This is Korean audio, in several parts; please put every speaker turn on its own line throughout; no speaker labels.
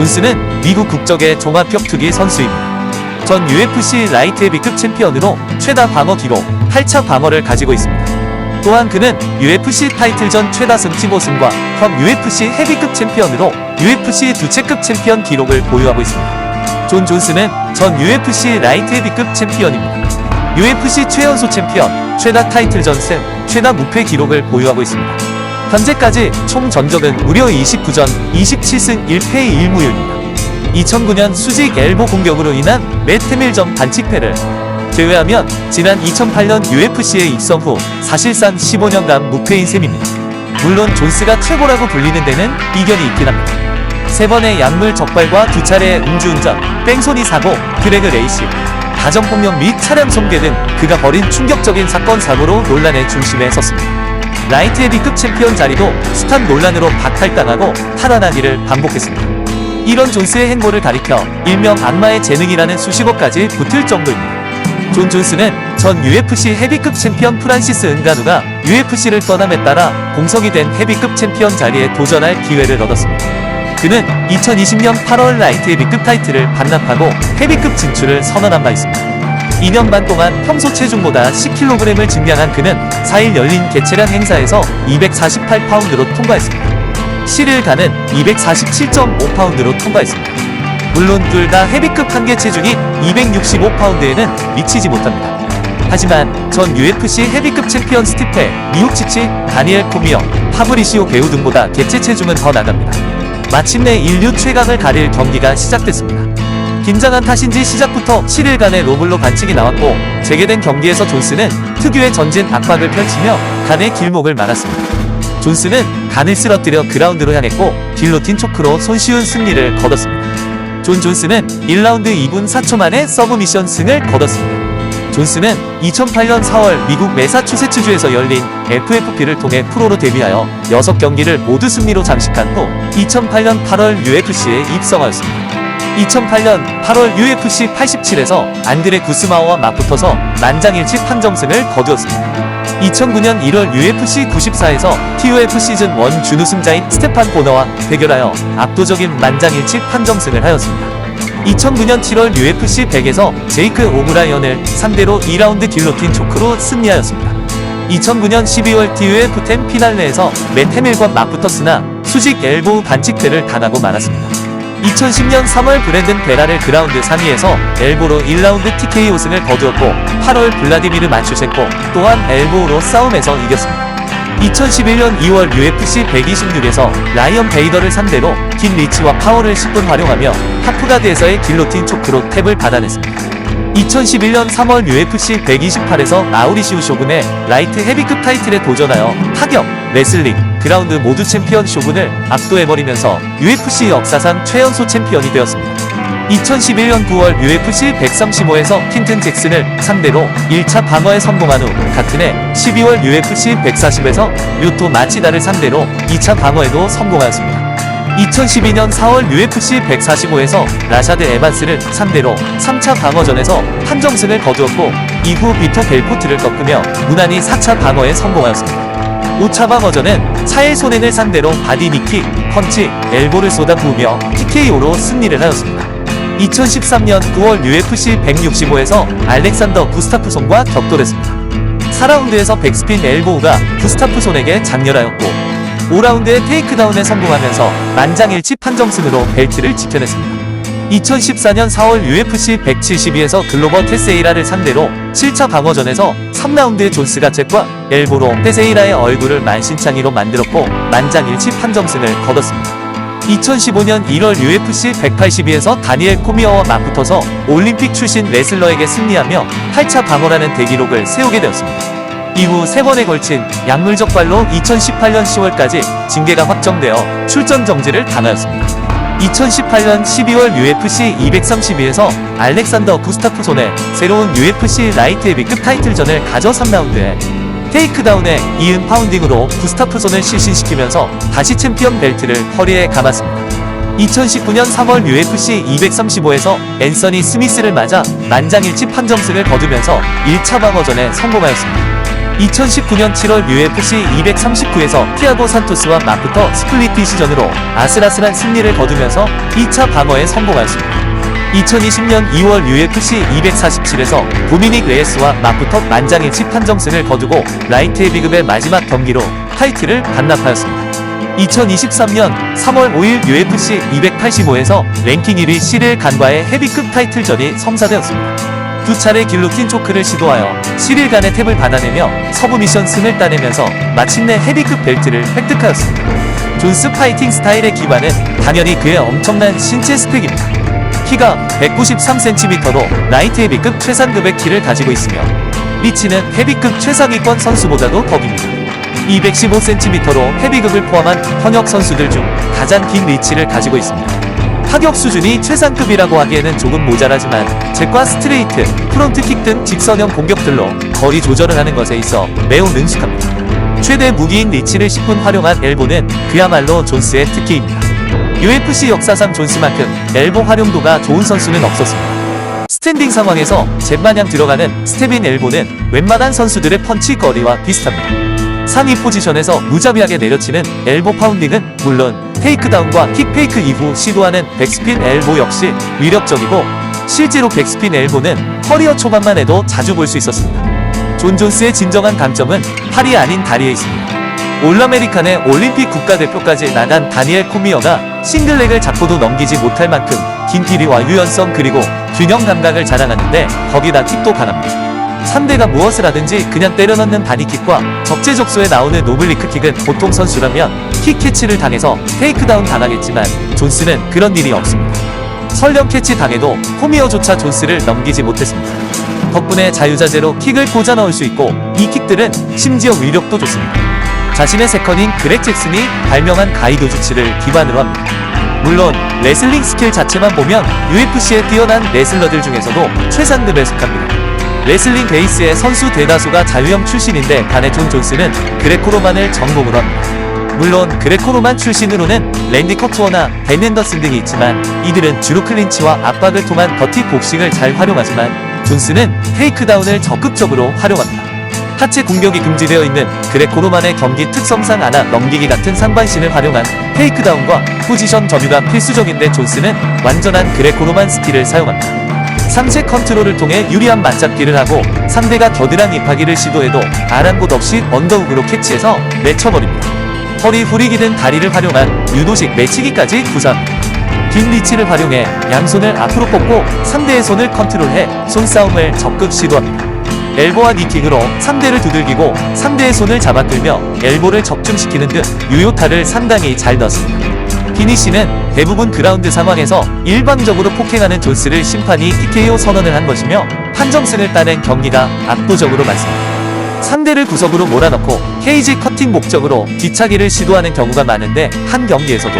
존스는 미국 국적의 종합격투기 선수입니다. 전 UFC 라이트 헤비급 챔피언으로 최다 방어 기록 8차 방어를 가지고 있습니다. 또한 그는 UFC 타이틀전 최다 승 15승과 현 UFC 헤비급 챔피언으로 UFC 두채급 챔피언 기록을 보유하고 있습니다. 존 존스는 전 UFC 라이트 헤비급 챔피언입니다. UFC 최연소 챔피언, 최다 타이틀전 승, 최다 무패 기록을 보유하고 있습니다. 현재까지 총 전적은 무려 29전 27승 1패 1무율입니다. 2009년 수직 엘보 공격으로 인한 매트밀점 반칙패를 제외하면 지난 2008년 UFC에 입성 후 사실상 15년간 무패인 셈입니다. 물론 존스가 최고라고 불리는 데는 이견이 있긴 합니다. 세 번의 약물 적발과 두 차례의 음주운전, 뺑소니 사고, 드래그 레이싱, 가정폭력 및 차량 손괴 등 그가 벌인 충격적인 사건 사고로 논란의 중심에 섰습니다. 라이트 헤비급 챔피언 자리도 숱한 논란으로 박탈당하고 탈환하기를 반복했습니다. 이런 존스의 행보를 가리켜 일명 악마의 재능이라는 수식어까지 붙을 정도입니다. 존 존스는 전 UFC 헤비급 챔피언 프란시스 은가누가 UFC를 떠남에 따라 공석이 된 헤비급 챔피언 자리에 도전할 기회를 얻었습니다. 그는 2020년 8월 라이트 헤비급 타이틀을 반납하고 헤비급 진출을 선언한 바 있습니다. 2년 반 동안 평소 체중보다 10kg을 증량한 그는 4일 열린 개체량 행사에서 248파운드로 통과했습니다. 7일 가는 247.5파운드로 통과했습니다. 물론 둘 다 헤비급 한계 체중이 265파운드에는 미치지 못합니다. 하지만 전 UFC 헤비급 챔피언 스티페, 미우치치, 다니엘 코미어, 파브리시오 배우 등보다 개체 체중은 더 나갑니다. 마침내 인류 최강을 가릴 경기가 시작됐습니다. 긴장한 탓인지 시작부터 7일간의 로블로 반칙이 나왔고 재개된 경기에서 존스는 특유의 전진 압박을 펼치며 간의 길목을 막았습니다. 존스는 간을 쓰러뜨려 그라운드로 향했고 길로틴 초크로 손쉬운 승리를 거뒀습니다. 존 존스는 1라운드 2분 4초 만에 서브미션 승을 거뒀습니다. 존스는 2008년 4월 미국 매사추세츠주에서 열린 FFP를 통해 프로로 데뷔하여 6경기를 모두 승리로 장식한 후 2008년 8월 UFC에 입성하였습니다. 2008년 8월 UFC 87에서 안드레 구스마오와 맞붙어서 만장일치 판정승을 거두었습니다. 2009년 1월 UFC 94에서 TUF 시즌 1 준우승자인 스테판 보너와 대결하여 압도적인 만장일치 판정승을 하였습니다. 2009년 7월 UFC 100에서 제이크 오브라이언을 상대로 2라운드 길로틴 초크로 승리하였습니다. 2009년 12월 TUF 10 피날레에서 맷 해밀과 맞붙었으나 수직 엘보우 반칙패를 당하고 말았습니다. 2010년 3월 브랜든 베라를 그라운드 3위에서 엘보로 1라운드 TKO 승을 거두었고 8월 블라디미르 마추셴코 또한 엘보로 싸움에서 이겼습니다. 2011년 2월 UFC 126에서 라이언 베이더를 상대로 긴 리치와 파워를 10분 활용하며 하프가드에서의 길로틴 초크로 탭을 받아냈습니다. 2011년 3월 UFC 128에서 마우리시우 쇼군의 라이트 헤비급 타이틀에 도전하여 타격, 레슬링, 그라운드 모두 챔피언 쇼군을 압도해버리면서 UFC 역사상 최연소 챔피언이 되었습니다. 2011년 9월 UFC 135에서 킨튼 잭슨을 상대로 1차 방어에 성공한 후 같은 해 12월 UFC 140에서 류토 마치다를 상대로 2차 방어에도 성공하였습니다. 2012년 4월 UFC 145에서 라샤드 에반스를 상대로 3차 방어전에서 판정승을 거두었고 이후 비터 벨포트를 꺾으며 무난히 4차 방어에 성공하였습니다. 5차 방어전은 차일 소넨을 상대로 바디 니킥, 펀치, 엘보를 쏟아부으며 TKO로 승리를 하였습니다. 2013년 9월 UFC 165에서 알렉산더 구스타프손과 격돌했습니다. 4라운드에서 백스핀 엘보우가 구스타프손에게 장렬하였고 5라운드의 테이크다운에 성공하면서 만장일치 판정승으로 벨트를 지켜냈습니다. 2014년 4월 UFC 172에서 글로버 테세이라를 상대로 7차 방어전에서 3라운드의 존스가 잭과 엘보로 테세이라의 얼굴을 만신창이로 만들었고 만장일치 판정승을 거뒀습니다. 2015년 1월 UFC 182에서 다니엘 코미어와 맞붙어서 올림픽 출신 레슬러에게 승리하며 8차 방어라는 대기록을 세우게 되었습니다. 이후 세 번에 걸친 약물 적발로 2018년 10월까지 징계가 확정되어 출전 정지를 당하였습니다. 2018년 12월 UFC 232에서 알렉산더 구스타프손의 새로운 UFC 라이트 헤비급 타이틀전을 가져 3라운드에 테이크다운에 이은 파운딩으로 구스타프 손을 실신시키면서 다시 챔피언 벨트를 허리에 감았습니다. 2019년 3월 UFC 235에서 앤서니 스미스를 맞아 만장일치 판정승을 거두면서 1차 방어전에 성공하였습니다. 2019년 7월 UFC 239에서 티아고 산토스와 맞붙어 스플릿 디시전으로 아슬아슬한 승리를 거두면서 2차 방어에 성공하였습니다. 2020년 2월 UFC 247에서 도미닉 레이스와 맞붙어 만장일치 판정승을 거두고 라이트 헤비급의 마지막 경기로 타이틀을 반납하였습니다. 2023년 3월 5일 UFC 285에서 랭킹 1위 시릴 간과의 헤비급 타이틀전이 성사되었습니다. 두 차례 길로틴 초크를 시도하여 시릴 간의 탭을 받아내며 서브 미션 승을 따내면서 마침내 헤비급 벨트를 획득하였습니다. 존스 파이팅 스타일의 기반은 당연히 그의 엄청난 신체 스펙입니다. 키가 193cm로 라이트 헤비급 최상급의 키를 가지고 있으며 리치는 헤비급 최상위권 선수보다도 더 깁니다. 215cm로 헤비급을 포함한 현역 선수들 중 가장 긴 리치를 가지고 있습니다. 타격 수준이 최상급이라고 하기에는 조금 모자라지만 잭과 스트레이트, 프론트킥 등 직선형 공격들로 거리 조절을 하는 것에 있어 매우 능숙합니다. 최대 무기인 리치를 10분 활용한 엘보는 그야말로 존스의 특기입니다. UFC 역사상 존스만큼 엘보 활용도가 좋은 선수는 없었습니다. 스탠딩 상황에서 jet마냥 들어가는 스텝인 엘보는 웬만한 선수들의 펀치 거리와 비슷합니다. 상위 포지션에서 무자비하게 내려치는 엘보 파운딩은 물론 테이크다운과 킥페이크 이후 시도하는 백스핀 엘보 역시 위력적이고 실제로 백스핀 엘보는 커리어 초반만 해도 자주 볼 수 있었습니다. 존 존스의 진정한 강점은 팔이 아닌 다리에 있습니다. 올라메리칸의 올림픽 국가대표까지 나간 다니엘 코미어가 싱글렉을 잡고도 넘기지 못할 만큼 긴 길이와 유연성 그리고 균형 감각을 자랑하는데 거기다 킥도 강합니다. 상대가 무엇을 하든지 그냥 때려넣는 바니킥과 적재적소에 나오는 노블리크 킥은 보통 선수라면 킥 캐치를 당해서 테이크다운 당하겠지만 존스는 그런 일이 없습니다. 설령 캐치 당해도 코미어조차 존스를 넘기지 못했습니다. 덕분에 자유자재로 킥을 꽂아 넣을 수 있고 이 킥들은 심지어 위력도 좋습니다. 자신의 세컨인 그렉 잭슨이 발명한 가이드 주치를 기반으로 합니다. 물론 레슬링 스킬 자체만 보면 UFC에 뛰어난 레슬러들 중에서도 최상급에 속합니다. 레슬링 베이스의 선수 대다수가 자유형 출신인데 반해 존 존스는 그레코로만을 전공으로. 물론 그레코로만 출신으로는 랜디 커투어나 벤 앤더슨 등이 있지만 이들은 주로 클린치와 압박을 통한 버티 복싱을 잘 활용하지만 존스는 테이크다운을 적극적으로 활용합니다. 하체 공격이 금지되어 있는 그레코로만의 경기 특성상 안아 넘기기 같은 상반신을 활용한 테이크다운과 포지션 점유가 필수적인데 존스는 완전한 그레코로만 스킬을 사용합니다. 상체 컨트롤을 통해 유리한 맞잡기를 하고 상대가 겨드랑이 입하기를 시도해도 아랑곳 없이 언더훅으로 캐치해서 내쳐버립니다. 허리 후리기 등 다리를 활용한 유도식 매치기까지 구사합니다. 긴 리치를 활용해 양손을 앞으로 뻗고 상대의 손을 컨트롤해 손싸움을 적극 시도합니다. 엘보와 니킥으로 상대를 두들기고 상대의 손을 잡아끌며 엘보를 적중시키는 등 유효타를 상당히 잘 넣습니다. 피니시는 대부분 그라운드 상황에서 일방적으로 폭행하는 존스를 심판이 TKO 선언을 한 것이며 판정승을 따낸 경기가 압도적으로 많습니다. 상대를 구석으로 몰아넣고 케이지 커팅 목적으로 뒤차기를 시도하는 경우가 많은데 한 경기에서도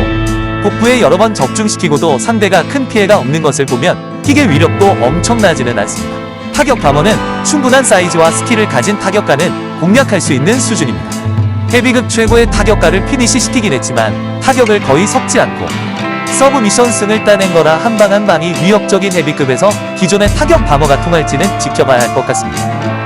복부에 여러 번 적중시키고도 상대가 큰 피해가 없는 것을 보면 킥의 위력도 엄청나지는 않습니다. 타격 방어는 충분한 사이즈와 스킬을 가진 타격가는 공략할 수 있는 수준입니다. 헤비급 최고의 타격가를 피니시 시키긴 했지만 타격을 거의 섞지 않고 서브 미션 승을 따낸 거라 한 방 한 방이 위협적인 헤비급에서 기존의 타격 방어가 통할지는 지켜봐야 할 것 같습니다.